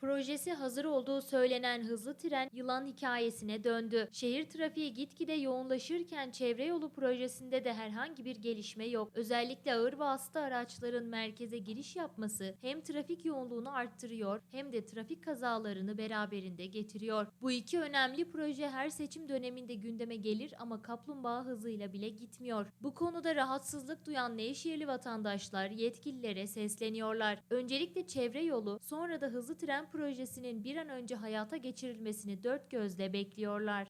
Projesi hazır olduğu söylenen hızlı tren yılan hikayesine döndü. Şehir trafiği gitgide yoğunlaşırken çevre yolu projesinde de herhangi bir gelişme yok. Özellikle ağır vasıta araçların merkeze giriş yapması hem trafik yoğunluğunu arttırıyor hem de trafik kazalarını beraberinde getiriyor. Bu iki önemli proje her seçim döneminde gündeme gelir ama kaplumbağa hızıyla bile gitmiyor. Bu konuda rahatsızlık duyan Nevşehirli vatandaşlar yetkililere sesleniyorlar. Öncelikle çevre yolu, sonra da hızlı tren projesinin bir an önce hayata geçirilmesini dört gözle bekliyorlar.